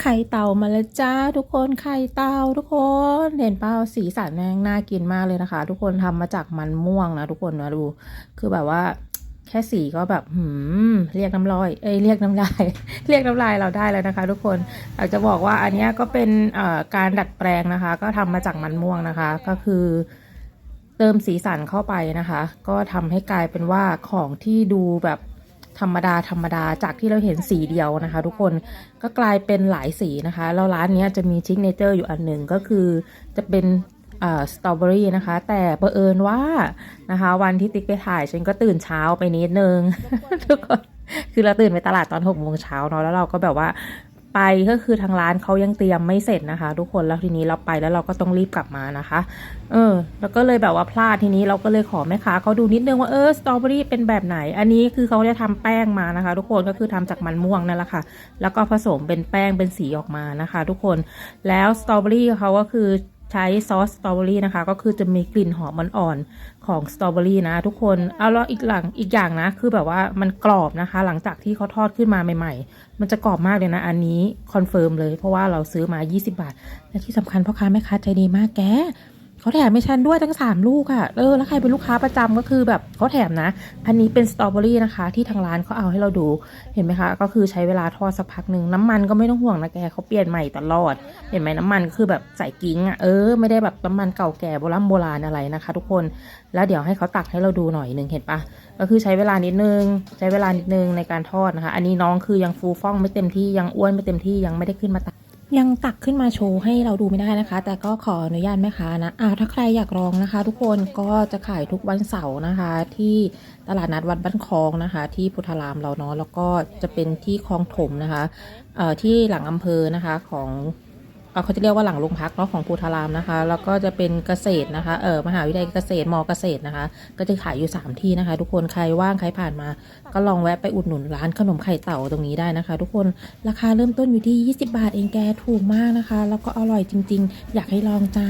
ไข่เต่ามาแล้วจ้าทุกคนไข่เต่าทุกคนเห็นเปล่าสีสันแม่งน่ากินมากเลยนะคะ ทุกคนทำมาจากมันม่วงนะทุกคนนะดู คือแบบว่า แค่สีก็แบบหืมเรียกน้ำลอยเอ้ยเรียกน้ำลาย เรียกน้ำลายเราได้แล้วนะคะ ทุกคนอยากจะบอกว่าอันนี้ก็เป็นการดัดแปลงนะคะ ก็ทำมาจากมันม่วงนะคะ ก็คือเติมสีสันเข้าไปนะคะ ก็ทำให้กลายเป็นว่าของที่ดูแบบ ธรรมดาธรรมดาจากที่เราเห็นสีเดียวนะคะ ทุกคนก็กลายเป็นหลายสีนะคะแล้วร้านนี้จะมีชิคเนเจอร์อยู่อันหนึ่งก็คือจะเป็นสตรอเบอรี่นะคะ แต่เผอิญว่านะคะ วันที่ติ๊กไปถ่ายฉันก็ตื่นเช้าไปนิดนึงทุกคนคือเราตื่นไปตลาดตอนหกโมงเช้าเนาะแล้วเราก็แบบว่า ไปก็คือทางร้านเขายังเตรียมไม่เสร็จนะคะ ทุกคนแล้วทีนี้เราไปแล้วเราก็ต้องรีบกลับมานะคะ เออ แล้วก็เลยแบบว่าพลาดทีนี้เราก็เลยขอแม่ค้าเขาดูนิดนึงว่าเออสตรอเบอรี่เป็นแบบไหน อันนี้คือเขาจะทำแป้งมานะคะ ทุกคนก็คือทำจากมันม่วงนั่นแหละค่ะ แล้วก็ผสมเป็นแป้งเป็นสีออกมานะคะ ทุกคนแล้วสตรอเบอรี่เขาก็คือ ใช้ซอสสตรอเบอรี่นะคะ ก็คือจะมีกลิ่นหอมอ่อนๆของสตรอเบอรี่นะ ทุกคนเอาแล้วอีกหลังอีกอย่างนะ คือแบบว่ามันกรอบนะคะ หลังจากที่เขาทอดขึ้นมาใหม่ ๆ มันจะกรอบมากเลยนะ อันนี้คอนเฟิร์มเลยเพราะว่าเราซื้อมา 20 บาท และที่สำคัญพ่อค้าแม่ค้าใจดีมากแก เขาแถมให้ฉันด้วยตั้งสามลูกอะ่ะ เออ แล้วใครเป็นลูกค้าประจำก็คือแบบเขาแถมนะ อันนี้เป็นสตรอเบอรี่นะคะ ที่ทางร้านเขาเอาให้เราดู เห็นไหมคะ ก็คือใช้เวลาทอดสักพักหนึ่งน้ำมันก็ไม่ต้องห่วงนะแกเขาเปลี่ยนใหม่ตลอด เห็นไหมน้ำมันก็คือแบบใส่กิ้งอะ่ะ เออ ไม่ได้แบบน้ำมันเก่าแก่โบราณโบราณอะไรนะคะ ทุกคน แล้วเดี๋ยวให้เขาตักให้เราดูหน่อยหนึ่งเห็นปะก็คือใช้เวลานิดนึง ใช้เวลานิดนึงในการทอดนะคะ อันนี้น้องคือยังฟูฟ่องไม่เต็มที่ ยังอ้วนไม่เต็มที่ ยังไม่ได้ขึ้นมาตัก ยังตักขึ้นมาโชว์ให้เราดูไม่ได้นะคะ แต่ก็ขออนุญาตแม่ค้านะอ้าวถ้าใครอยากลองนะคะ ทุกคนก็จะขายทุกวันเสาร์นะคะ ที่ตลาดนัดวัดบ้านคลองนะคะ ที่พุทธารามเราเนาะแล้วก็จะเป็นที่คลองถมนะคะเอ่อที่หลังอำเภอนะคะของ เขาจะเรียกว่าหลังโรงพักเนาะของพุทธารามนะคะ แล้วก็จะเป็นเกษตรนะคะเออมหาวิทยาลัยเกษตรมอเกษตรนะคะ ก็จะขายอยู่ 3 ที่นะคะ ทุกคนใครว่างใครผ่านมา ก็ลองแวะไปอุดหนุนร้านขนมไข่เต่าตรงนี้ได้นะคะ ทุกคนราคาเริ่มต้นอยู่ที่ 20 บาทเองแกถูกมากนะคะ แล้วก็อร่อยจริง ๆ อยากให้ลองจ้า